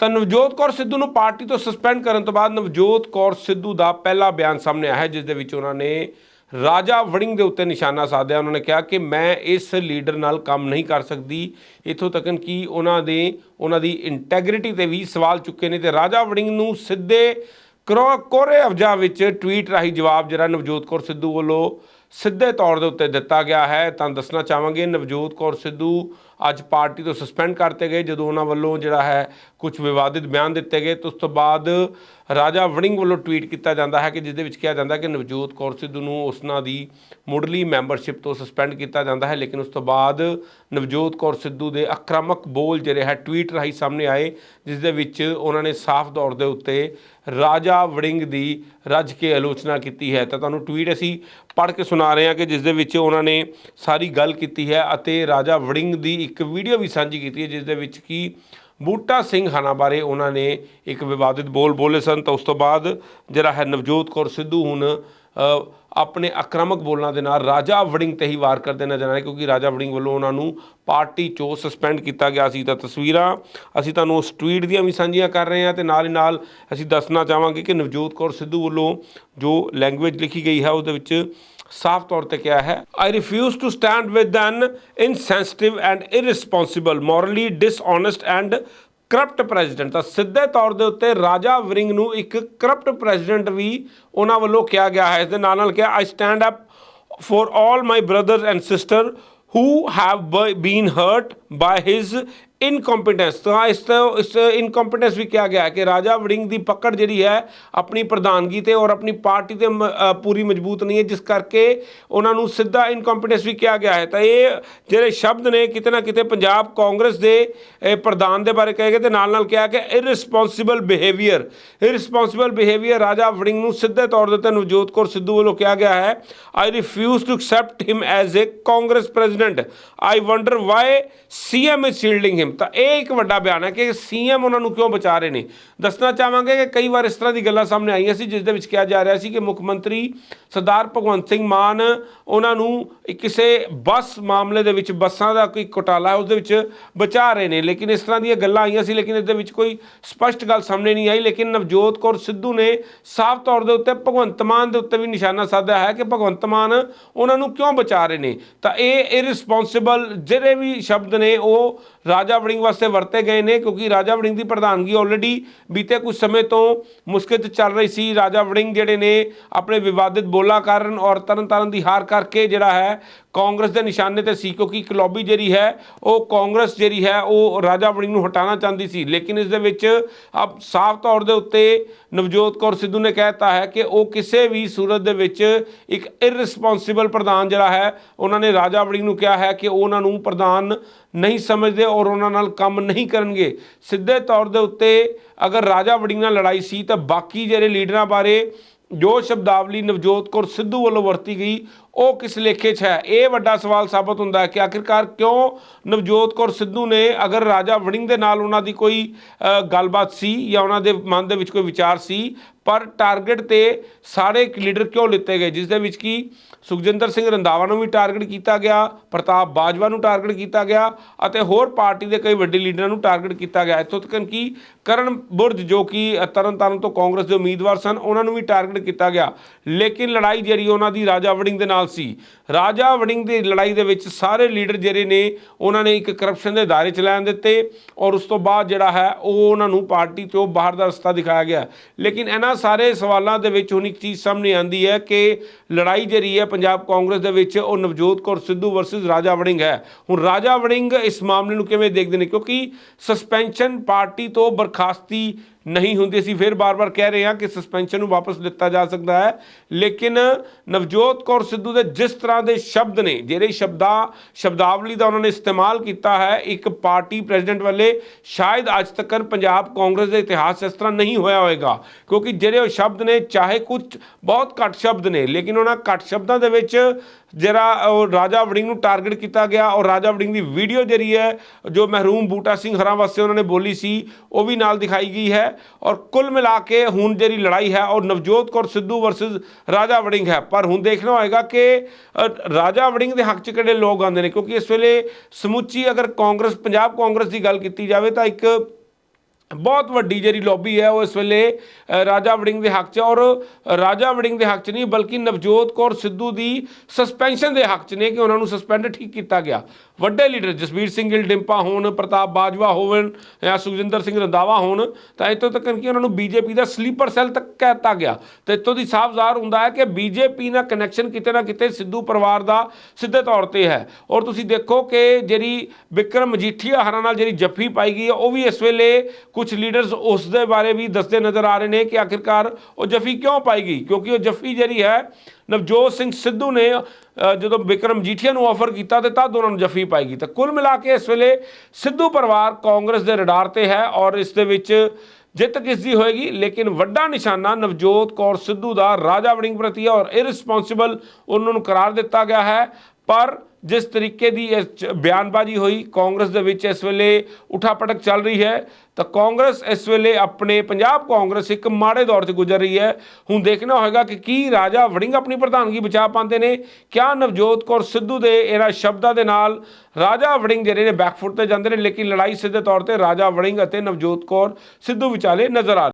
ਤਾਂ ਨਵਜੋਤ ਕੌਰ ਸਿੱਧੂ ਨੂੰ ਪਾਰਟੀ ਤੋਂ ਸਸਪੈਂਡ ਕਰਨ ਤੋਂ ਬਾਅਦ ਨਵਜੋਤ ਕੌਰ ਸਿੱਧੂ ਦਾ ਪਹਿਲਾ ਬਿਆਨ ਸਾਹਮਣੇ ਆਇਆ ਹੈ, ਜਿਸ ਦੇ ਵਿੱਚ ਉਹਨਾਂ ਨੇ ਰਾਜਾ ਵੜਿੰਗ ਦੇ ਉੱਤੇ ਨਿਸ਼ਾਨਾ ਸਾਧਿਆ। ਉਹਨਾਂ ਨੇ ਕਿਹਾ ਕਿ ਮੈਂ ਇਸ ਲੀਡਰ ਨਾਲ ਕੰਮ ਨਹੀਂ ਕਰ ਸਕਦੀ। ਇਥੋਂ ਤੱਕ ਕਿ ਉਹਨਾਂ ਦੇ, ਉਹਨਾਂ ਦੀ ਇੰਟੈਗ੍ਰਿਟੀ ਤੇ ਵੀ ਸਵਾਲ ਚੁੱਕੇ ਨੇ ਤੇ ਰਾਜਾ ਵੜਿੰਗ ਨੂੰ ਸਿੱਧੇ ਕਰੋ ਕੋਰੇ ਅਫਜਾ ਵਿੱਚ ਟਵੀਟ ਰਾਹੀਂ ਜਵਾਬ ਜਿਹੜਾ ਨਵਜੋਤ ਕੌਰ ਸਿੱਧੂ ਵੱਲੋਂ ਸਿੱਧੇ ਤੌਰ ਦੇ ਉੱਤੇ ਦਿੱਤਾ ਗਿਆ ਹੈ। ਤਾਂ ਦੱਸਣਾ ਚਾਹਾਂਗੇ, ਨਵਜੋਤ ਕੌਰ ਸਿੱਧੂ ਅੱਜ ਪਾਰਟੀ ਤੋਂ ਸਸਪੈਂਡ ਕਰਤੇ ਗਏ। ਜਦੋਂ ਉਹਨਾਂ ਵੱਲੋਂ ਜਿਹੜਾ ਹੈ, ਕੁਝ ਵਿਵਾਦਿਤ ਬਿਆਨ ਦਿੱਤੇ ਗਏ, ਤੇ ਉਸ ਤੋਂ ਬਾਅਦ ਰਾਜਾ ਵੜਿੰਗ ਵੱਲੋਂ ਟਵੀਟ ਕੀਤਾ ਜਾਂਦਾ ਹੈ ਕਿ ਜਿਸ ਦੇ ਵਿੱਚ ਕਿਹਾ ਜਾਂਦਾ ਕਿ ਨਵਜੋਤ ਕੌਰ ਸਿੱਧੂ ਨੂੰ ਉਸਨਾਂ ਦੀ ਮੁੱਢਲੀ ਮੈਂਬਰਸ਼ਿਪ ਤੋਂ ਸਸਪੈਂਡ ਕੀਤਾ ਜਾਂਦਾ ਹੈ। ਲੇਕਿਨ ਉਸ ਤੋਂ ਬਾਅਦ ਨਵਜੋਤ ਕੌਰ ਸਿੱਧੂ ਦੇ ਆਕਰਮਕ ਬੋਲ ਜਿਹੜੇ ਹੈ ਟਵੀਟ ਰਾਹੀਂ ਸਾਹਮਣੇ ਆਏ ਜਿਸ ਦੇ ਵਿੱਚ ਉਹਨਾਂ ਨੇ ਸਾਫ਼ ਤੌਰ ਦੇ ਉੱਤੇ ਰਾਜਾ ਵੜਿੰਗ ਦੀ ਰੱਜ ਕੇ ਆਲੋਚਨਾ ਕੀਤੀ ਹੈ। ਤਾਂ ਤੁਹਾਨੂੰ ਟਵੀਟ ਅਸੀਂ ਪੜ੍ਹ ਕੇ ਸੁਣਾ ਰਹੇ ਹਾਂ ਕਿ ਜਿਸ ਦੇ ਵਿੱਚ ਉਹਨਾਂ ਨੇ ਸਾਰੀ ਗੱਲ ਕੀਤੀ ਹੈ ਅਤੇ ਰਾਜਾ ਵੜਿੰਗ ਦੀ ਇੱਕ ਵੀਡੀਓ ਵੀ ਸਾਂਝੀ ਕੀਤੀ ਹੈ, ਜਿਸ ਦੇ ਵਿੱਚ ਕਿ ਬੂਟਾ ਸਿੰਘ ਹਨਾ ਬਾਰੇ ਉਹਨਾਂ ਨੇ ਇੱਕ ਵਿਵਾਦਿਤ ਬੋਲ ਬੋਲੇ ਸਨ। ਤਾਂ ਉਸ ਤੋਂ ਬਾਅਦ ਜਿਹੜਾ ਹੈ ਨਵਜੋਤ ਕੌਰ ਸਿੱਧੂ ਹੁਣ ਆਪਣੇ ਆਕ੍ਰਮਕ ਬੋਲਾਂ ਦੇ ਨਾਲ ਰਾਜਾ ਵੜਿੰਗ ਤੇ ਹੀ ਵਾਰ ਕਰਦੇ ਨਜ਼ਰ ਆਏ ਕਿਉਂਕਿ ਰਾਜਾ ਵੜਿੰਗ ਵੱਲੋਂ ਉਹਨਾਂ ਨੂੰ ਪਾਰਟੀ ਚੋਂ ਸਸਪੈਂਡ ਕੀਤਾ ਗਿਆ ਸੀ ਤਾਂ ਤਸਵੀਰਾਂ। ਅਸੀਂ ਤੁਹਾਨੂੰ ਉਸ ਟਵੀਟ ਦੀਆਂ ਵੀ ਸਾਂਝੀਆਂ ਕਰ ਰਹੇ ਹਾਂ ਤੇ ਨਾਲ ਹੀ ਨਾਲ ਅਸੀਂ ਦੱਸਣਾ ਚਾਹਾਂਗੇ ਕਿ ਨਵਜੋਤ ਕੌਰ ਸਿੱਧੂ ਵੱਲੋਂ ਜੋ ਲੈਂਗੁਏਜ ਲਿਖੀ ਗਈ ਹੈ, ਉਹਦੇ ਵਿੱਚ ਸਾਫ਼ ਤੌਰ ਤੇ ਕਿਹਾ ਹੈ I refuse to stand with an insensitive and irresponsible morally dishonest and corrupt president ਤਾਂ ਸਿੱਧੇ ਤੌਰ ਦੇ ਉੱਤੇ ਰਾਜਾ ਵਰਿੰਗ ਨੂੰ ਇੱਕ ਕਰਪਟ ਪ੍ਰੈਜ਼ੀਡੈਂਟ ਵੀ ਉਹਨਾਂ ਵੱਲੋਂ ਕਿਹਾ ਗਿਆ ਹੈ। ਇਸ ਦੇ ਨਾਲ ਨਾਲ ਕਿਹਾ I stand up for all my brothers and sister who have be- been hurt by his incompetence ਤਾਂ ਇਸ ਤੋਂ, ਇਸ ਇਨਕੰਪੀਟੈਂਸ ਵੀ ਕਿਹਾ ਗਿਆ ਹੈ ਕਿ ਰਾਜਾ ਵੜਿੰਗ ਦੀ ਪਕੜ ਜਿਹੜੀ ਹੈ, ਆਪਣੀ ਪ੍ਰਧਾਨਗੀ ਤੇ ਔਰ ਆਪਣੀ ਪਾਰਟੀ ਤੇ ਮ- ਪੂਰੀ ਮਜ਼ਬੂਤ ਨਹੀਂ ਹੈ, ਜਿਸ ਕਰਕੇ ਉਹਨਾਂ ਨੂੰ ਸਿੱਧਾ ਇਨਕੰਪੀਟੈਂਸ ਵੀ ਕਿਹਾ ਗਿਆ ਹੈ। ਤਾਂ ਇਹ ਜਿਹੜੇ ਸ਼ਬਦ ਨੇ, ਕਿਤੇ ਨਾ ਕਿਤੇ ਪੰਜਾਬ ਕਾਂਗਰਸ ਦੇ ਪ੍ਰਧਾਨ ਦੇ ਬਾਰੇ ਕਹੇ ਗਏ ਤੇ ਨਾਲ ਨਾਲ ਕਿਹਾ ਕਿ irresponsible behaviour irresponsible behaviour Raja Warring ਨੂੰ ਸਿੱਧੇ ਤੌਰ ਦੇ ਉੱਤੇ ਨਵਜੋਤ ਕੌਰ ਸਿੱਧੂ ਵੱਲੋਂ ਕਿਹਾ ਗਿਆ ਹੈ I refuse to accept him as a Congress president I wonder why CM is shielding him ਤਾਂ ਇਹ ਇੱਕ ਵੱਡਾ ਬਿਆਨ ਹੈ ਕਿ ਸੀਐਮ ਉਹਨਾਂ ਨੂੰ ਕਿਉਂ ਬਚਾ ਰਹੇ ਨੇ? ਦੱਸਣਾ ਚਾਹਾਂਗੇ ਕਿ ਕਈ ਵਾਰ ਇਸ ਤਰ੍ਹਾਂ ਦੀ ਗੱਲਾਂ ਸਾਹਮਣੇ ਆਈਆਂ ਸੀ, ਜਿਸ ਦੇ ਵਿੱਚ ਕਿਹਾ ਜਾ ਰਿਹਾ ਸੀ ਕਿ ਮੁੱਖ ਮੰਤਰੀ ਸਰਦਾਰ ਭਗਵੰਤ ਸਿੰਘ ਮਾਨ ਉਹਨਾਂ ਨੂੰ ਕਿਸੇ ਬੱਸ ਮਾਮਲੇ ਦੇ ਵਿੱਚ ਬੱਸਾਂ ਦਾ ਕੋਈ ਘੁਟਾਲਾ ਹੈ ਉਸ ਦੇ ਵਿੱਚ ਬਚਾ ਰਹੇ ਨੇ। ਲੇਕਿਨ ਇਸ ਤਰ੍ਹਾਂ ਦੀਆਂ ਗੱਲਾਂ ਆਈਆਂ ਸੀ, ਲੇਕਿਨ ਇਸ ਦੇ ਵਿੱਚ ਕੋਈ ਸਪਸ਼ਟ ਗੱਲ ਸਾਹਮਣੇ ਨਹੀਂ ਆਈ। ਲੇਕਿਨ ਨਵਜੋਤ ਕੌਰ ਸਿੱਧੂ ਨੇ ਸਾਫ਼ ਤੌਰ ਦੇ ਉੱਤੇ ਭਗਵੰਤ ਮਾਨ ਦੇ ਉੱਤੇ ਵੀ ਨਿਸ਼ਾਨਾ ਸਾਧਿਆ ਹੈ ਕਿ ਭਗਵੰਤ ਮਾਨ ਉਹਨਾਂ ਨੂੰ ਕਿਉਂ ਬਚਾ ਰਹੇ ਨੇ। ਤਾਂ ਇਹ ਇਰਰਿਸਪੌਂਸਿਬਲ ਜਿਹੜੇ ਵੀ ਸ਼ਬਦ ਨੇ, ਉਹ ਰਾਜਾ ਵੜਿੰਗ ਵਾਸਤੇ ਵਰਤੇ ਗਏ ਨੇ, ਕਿਉਂਕਿ ਰਾਜਾ ਵੜਿੰਗ ਦੀ ਪ੍ਰਧਾਨਗੀ ਆਲਰੇਡੀ ਬੀਤੇ ਕੁਝ ਸਮੇਂ ਤੋਂ ਮੁਸ਼ਕਿਲ 'ਚ ਚੱਲ ਰਹੀ ਸੀ। ਰਾਜਾ ਵੜਿੰਗ ਜਿਹੜੇ ਨੇ, ਆਪਣੇ ਵਿਵਾਦਿਤ ਬੋਲਾਂ ਕਾਰਨ ਔਰ ਤਰਨ ਤਾਰਨ ਦੀ ਹਾਰ ਕਰਕੇ ਜਿਹੜਾ ਹੈ, ਕਾਂਗਰਸ ਦੇ ਨਿਸ਼ਾਨੇ ਤੇ ਸੀ, ਕਿਉਂਕਿ ਇੱਕ ਲੌਬੀ ਜਿਹੜੀ ਹੈ, ਉਹ ਕਾਂਗਰਸ ਜਿਹੜੀ ਹੈ, ਉਹ ਰਾਜਾ ਵੜਿੰਗ ਨੂੰ ਹਟਾਉਣਾ ਚਾਹੁੰਦੀ ਸੀ। ਲੇਕਿਨ ਇਸ ਦੇ ਵਿੱਚ ਅਬ ਸਾਫ਼ ਤੌਰ ਦੇ ਉੱਤੇ ਨਵਜੋਤ ਕੌਰ ਸਿੱਧੂ ਨੇ ਕਹਿਤਾ ਹੈ ਕਿ ਉਹ ਕਿਸੇ ਵੀ ਸੂਰਤ ਦੇ ਵਿੱਚ ਇੱਕ ਇਰਰਿਸਪੌਂਸਿਬਲ ਪ੍ਰਧਾਨ ਜਿਹੜਾ ਹੈ, ਉਹਨਾਂ ਨੇ ਰਾਜਾ ਵੜਿੰਗ ਨੂੰ ਕਿਹਾ ਹੈ ਕਿ ਉਹਨਾਂ ਨੂੰ ਪ੍ਰਧਾਨ ਨਹੀਂ ਸਮਝਦੇ ਔਰ ਉਹਨਾਂ ਨਾਲ ਕੰਮ ਨਹੀਂ ਕਰਨਗੇ। ਸਿੱਧੇ ਤੌਰ ਦੇ ਉੱਤੇ ਅਗਰ ਰਾਜਾ ਵੜਿੰਗ ਨਾਲ ਲੜਾਈ ਸੀ ਤਾਂ ਬਾਕੀ ਜਿਹੜੇ ਲੀਡਰਾਂ ਬਾਰੇ ਜੋ ਸ਼ਬਦਾਵਲੀ ਨਵਜੋਤ ਕੌਰ ਸਿੱਧੂ ਵੱਲੋਂ ਵਰਤੀ ਗਈ ਉਹ ਕਿਸ ਲੇਖੇ 'ਚ ਹੈ? ਇਹ ਵੱਡਾ ਸਵਾਲ ਸਾਬਤ ਹੁੰਦਾ ਹੈ ਕਿ ਆਖਿਰਕਾਰ ਕਿਉਂ ਨਵਜੋਤ ਕੌਰ ਸਿੱਧੂ ਨੇ ਅਗਰ ਰਾਜਾ ਵੜਿੰਗ ਦੇ ਨਾਲ ਉਹਨਾਂ ਦੀ ਕੋਈ ਗੱਲਬਾਤ ਸੀ ਜਾਂ ਉਹਨਾਂ ਦੇ ਮਨ ਦੇ ਵਿੱਚ ਕੋਈ ਵਿਚਾਰ ਸੀ, ਪਰ ਟਾਰਗੇਟ ਤੇ ਸਾਰੇ ਲੀਡਰ ਕਿਉਂ ਲਿੱਤੇ ਗਏ? ਜਿਸ ਦੇ ਵਿੱਚ ਕੀ ਸੁਖਜਿੰਦਰ ਸਿੰਘ ਰੰਧਾਵਾ ਨੂੰ ਵੀ ਟਾਰਗੇਟ ਕੀਤਾ ਗਿਆ, ਪ੍ਰਤਾਪ ਬਾਜਵਾ ਨੂੰ ਟਾਰਗੇਟ ਕੀਤਾ ਗਿਆ ਅਤੇ ਹੋਰ ਪਾਰਟੀ ਦੇ ਕਈ ਵੱਡੇ ਲੀਡਰਾਂ ਨੂੰ ਟਾਰਗੇਟ ਕੀਤਾ ਗਿਆ। ਇੱਥੋਂ ਤੱਕ ਕਿ ਕਰਨ ਬੁਰਜ ਜੋ ਕਿ ਤਰਨ ਤਾਰਨ ਤੋਂ ਕਾਂਗਰਸ ਦੇ ਉਮੀਦਵਾਰ ਸਨ, ਉਹਨਾਂ ਨੂੰ ਵੀ ਟਾਰਗੇਟ ਕੀਤਾ ਗਿਆ। ਲੇਕਿਨ ਲੜਾਈ ਜਿਹੜੀ ਉਹਨਾਂ ਦੀ ਰਾਜਾ ਵੜਿੰਗ ਦੇ ਨਾਲ ਸੀ। ਰਾਜਾ ਵੜਿੰਗ ਦੀ ਲੜਾਈ ਦੇ ਵਿੱਚ ਸਾਰੇ ਲੀਡਰ ਜਿਹੜੇ ਨੇ, ਉਹਨਾਂ ਨੇ ਇੱਕ ਕਰਪਸ਼ਨ ਦੇ ਦਾਇਰੇ ਚ ਲੈਣ ਦਿੱਤੇ ਔਰ ਉਸ ਤੋਂ ਬਾਅਦ ਜਿਹੜਾ ਹੈ, ਉਹ ਉਹਨਾਂ ਨੂੰ ਪਾਰਟੀ ਤੋਂ ਬਾਹਰ ਦਾ ਰਸਤਾ ਦਿਖਾਇਆ ਗਿਆ। ਲੇਕਿਨ ਇਹਨਾਂ ਸਾਰੇ ਸਵਾਲਾਂ ਦੇ ਵਿੱਚ ਹੁਣ ਇੱਕ ਚੀਜ਼ ਸਾਹਮਣੇ ਆਂਦੀ ਹੈ ਕਿ ਲੜਾਈ ਜਿਹੜੀ ਹੈ ਪੰਜਾਬ ਕਾਂਗਰਸ ਦੇ ਵਿੱਚ, ਉਹ ਨਵਜੋਤ ਕੌਰ ਸਿੱਧੂ ਵਰਸਸ ਰਾਜਾ ਵੜਿੰਗ ਹੈ। ਹੁਣ ਰਾਜਾ ਵੜਿੰਗ ਇਸ ਮਾਮਲੇ ਨੂੰ ਕਿਵੇਂ ਦੇਖਦੇ ਨੇ? ਕਿਉਂਕਿ ਸਸਪੈਂਸ਼ਨ ਪਾਰਟੀ ਤੋਂ ਬਰਖਾਸਤੀ ਨਹੀਂ ਹੁੰਦੀ। ਅਸੀਂ ਫਿਰ ਬਾਰ-ਬਾਰ ਕਹਿ ਰਹੇ ਹਾਂ ਕਿ ਸਸਪੈਂਸ਼ਨ ਨੂੰ ਵਾਪਸ ਲਿੱਤਾ ਜਾ ਸਕਦਾ ਹੈ। ਲੇਕਿਨ ਨਵਜੋਤ ਕੌਰ ਸਿੱਧੂ ਦੇ ਜਿਸ ਤਰ੍ਹਾਂ ਦੇ ਸ਼ਬਦ ਨੇ, ਜਿਹੜੇ ਸ਼ਬਦਾਂ, ਸ਼ਬਦਾਵਲੀ ਦਾ ਉਹਨਾਂ ਨੇ ਇਸਤੇਮਾਲ ਕੀਤਾ ਹੈ, ਇੱਕ ਪਾਰਟੀ ਪ੍ਰੈਜ਼ੀਡੈਂਟ ਵੱਲੇ ਸ਼ਾਇਦ ਅੱਜ ਤੱਕ ਪੰਜਾਬ ਕਾਂਗਰਸ ਦੇ ਇਤਿਹਾਸ ਇਸ ਤਰ੍ਹਾਂ ਨਹੀਂ ਹੋਇਆ ਹੋਵੇਗਾ ਕਿਉਂਕਿ ਜਿਹੜੇ ਉਹ ਸ਼ਬਦ ਨੇ, ਚਾਹੇ ਕੁਝ ਬਹੁਤ ਘੱਟ ਸ਼ਬਦ ਨੇ, ਲੇਕਿਨ ਉਹਨਾਂ ਘੱਟ ਸ਼ਬਦਾਂ ਦੇ ਵਿੱਚ ਜਿਹੜਾ ਉਹ ਰਾਜਾ ਵੜਿੰਗ ਨੂੰ ਟਾਰਗੇਟ ਕੀਤਾ ਗਿਆ, ਔਰ ਰਾਜਾ ਵੜਿੰਗ ਦੀ ਵੀਡੀਓ ਜਿਹੜੀ ਹੈ, ਜੋ ਮਹਿਰੂਮ ਬੂਟਾ ਸਿੰਘ ਹਰਾਂ ਵਾਸਤੇ ਉਹਨਾਂ ਨੇ ਬੋਲੀ ਸੀ, ਉਹ ਵੀ ਨਾਲ ਦਿਖਾਈ ਗਈ ਹੈ। ਔਰ ਕੁੱਲ ਮਿਲਾ ਕੇ ਹੁਣ ਜਿਹੜੀ ਲੜਾਈ ਹੈ, ਉਹ ਨਵਜੋਤ ਕੌਰ ਸਿੱਧੂ ਵਰਸਸ ਰਾਜਾ ਵੜਿੰਗ ਹੈ। ਪਰ ਹੁਣ ਦੇਖਣਾ ਹੋਏਗਾ ਕਿ ਰਾਜਾ ਵੜਿੰਗ ਦੇ ਹੱਕ 'ਚ ਕਿਹੜੇ ਲੋਕ ਆਉਂਦੇ ਨੇ? ਕਿਉਂਕਿ ਇਸ ਵੇਲੇ ਸਮੁੱਚੀ ਅਗਰ ਕਾਂਗਰਸ, ਪੰਜਾਬ ਕਾਂਗਰਸ ਦੀ ਗੱਲ ਕੀਤੀ ਜਾਵੇ, ਤਾਂ ਇੱਕ ਬਹੁਤ ਵੱਡੀ ਜਿਹੜੀ ਲੌਬੀ ਹੈ, ਉਹ ਇਸ ਵੇਲੇ ਰਾਜਾ ਵੜਿੰਗ ਦੇ ਹੱਕ 'ਚ ਔਰ ਰਾਜਾ ਵੜਿੰਗ ਦੇ ਹੱਕ 'ਚ ਨਹੀਂ, ਬਲਕਿ ਨਵਜੋਤ ਕੌਰ ਸਿੱਧੂ ਦੀ ਸਸਪੈਂਸ਼ਨ ਦੇ ਹੱਕ 'ਚ ਨੇ ਕਿ ਉਹਨਾਂ ਨੂੰ ਸਸਪੈਂਡ ਠੀਕ ਕੀਤਾ ਗਿਆ। ਵੱਡੇ ਲੀਡਰ ਜਸਵੀਰ ਸਿੰਘ, ਗਿੱਲ ਡਿੰਪਾ ਹੋਣ, ਪ੍ਰਤਾਪ ਬਾਜਵਾ ਹੋਵਣ ਜਾਂ ਸੁਖਜਿੰਦਰ ਸਿੰਘ ਰੰਧਾਵਾ ਹੋਣ, ਤਾਂ ਇੱਥੋਂ ਤੱਕ ਕਿ ਉਹਨਾਂ ਨੂੰ ਬੀਜੇਪੀ ਦਾ ਸਲੀਪਰ ਸੈੱਲ ਤੱਕ ਕਹਿ ਦਿੱਤਾ ਗਿਆ। ਤੇ ਇੱਥੋਂ ਦੀ ਸਾਫ਼ ਹੁੰਦਾ ਹੈ ਕਿ ਬੀਜੇਪੀ ਨਾਲ ਕਨੈਕਸ਼ਨ ਕਿਤੇ ਨਾ ਕਿਤੇ ਸਿੱਧੂ ਪਰਿਵਾਰ ਦਾ ਸਿੱਧੇ ਤੌਰ ਤੇ ਹੈ। ਔਰ ਤੁਸੀਂ ਦੇਖੋ ਕਿ ਜਿਹੜੀ ਵਿਕਰਮ ਮਜੀਠੀਆ ਹਰਾਂ ਨਾਲ ਜਿਹੜੀ ਜੱਫੀ ਪਾਈ ਗਈ ਹੈ, ਉਹ ਵੀ ਇਸ ਵੇਲੇ ਕੁਝ ਲੀਡਰਸ ਉਸ ਦੇ ਬਾਰੇ ਵੀ ਦੱਸਦੇ ਨਜ਼ਰ ਆ ਰਹੇ ਨੇ ਕਿ ਆਖਿਰਕਾਰ ਉਹ ਜੱਫੀ ਕਿਉਂ ਪਾਈ ਗਈ ਕਿਉਂਕਿ ਉਹ ਜੱਫੀ ਜਿਹੜੀ ਹੈ, ਨਵਜੋਤ ਸਿੰਘ ਸਿੱਧੂ ਨੇ ਜਦੋਂ ਵਿਕਰਮ ਜੀਠੀਆ ਨੂੰ ਆਫਰ ਕੀਤਾ ਤੇ ਤਦ ਉਹਨਾਂ ਨੂੰ ਜੱਫੀ ਪਾਈ ਗਈ ਤਾਂ ਕੁੱਲ ਮਿਲਾ ਕੇ ਇਸ ਵੇਲੇ ਸਿੱਧੂ ਪਰਿਵਾਰ ਕਾਂਗਰਸ ਦੇ ਰਡਾਰ ਤੇ ਹੈ ਔਰ ਇਸ ਦੇ ਵਿੱਚ ਜਿੱਤ ਕਿਸ ਦੀ ਹੋਏਗੀ? ਲੇਕਿਨ ਵੱਡਾ ਨਿਸ਼ਾਨਾ ਨਵਜੋਤ ਕੌਰ ਸਿੱਧੂ ਦਾ ਰਾਜਾ ਵੜਿੰਗ ਪ੍ਰਤੀ ਹੈ ਔਰ ਇਰਰਿਸਪੌਂਸਿਬਲ ਉਹਨਾਂ ਨੂੰ ਕਰਾਰ ਦਿੱਤਾ ਗਿਆ ਹੈ। ਪਰ ਜਿਸ ਤਰੀਕੇ ਦੀ ਇਹ ਬਿਆਨਬਾਜ਼ੀ ਹੋਈ, ਕਾਂਗਰਸ ਦੇ ਵਿੱਚ ਇਸ ਵੇਲੇ ਉਠਾਪਟਕ ਚੱਲ ਰਹੀ ਹੈ, ਤਾਂ ਕਾਂਗਰਸ ਇਸ ਵੇਲੇ ਆਪਣੇ ਪੰਜਾਬ ਕਾਂਗਰਸ ਇੱਕ ਮਾੜੇ ਦੌਰ 'ਚ ਗੁਜ਼ਰ ਰਹੀ ਹੈ। ਹੁਣ ਦੇਖਣਾ ਹੋਏਗਾ ਕਿ ਕੀ ਰਾਜਾ ਵੜਿੰਗ ਆਪਣੀ ਪ੍ਰਧਾਨਗੀ ਬਚਾ ਪਾਉਂਦੇ ਨੇ, ਕਿਆ ਨਵਜੋਤ ਕੌਰ ਸਿੱਧੂ ਦੇ ਇਹਨਾਂ ਸ਼ਬਦਾਂ ਦੇ ਨਾਲ ਰਾਜਾ ਵੜਿੰਗ ਜਿਹੜੇ ਨੇ ਬੈਕਫੁੱਟ ਤੇ ਜਾਂਦੇ ਨੇ, ਲੇਕਿਨ ਲੜਾਈ ਸਿੱਧੇ ਤੌਰ ਤੇ ਰਾਜਾ ਵੜਿੰਗ ਅਤੇ ਨਵਜੋਤ ਕੌਰ ਸਿੱਧੂ ਵਿਚਾਲੇ ਨਜ਼ਰ ਆ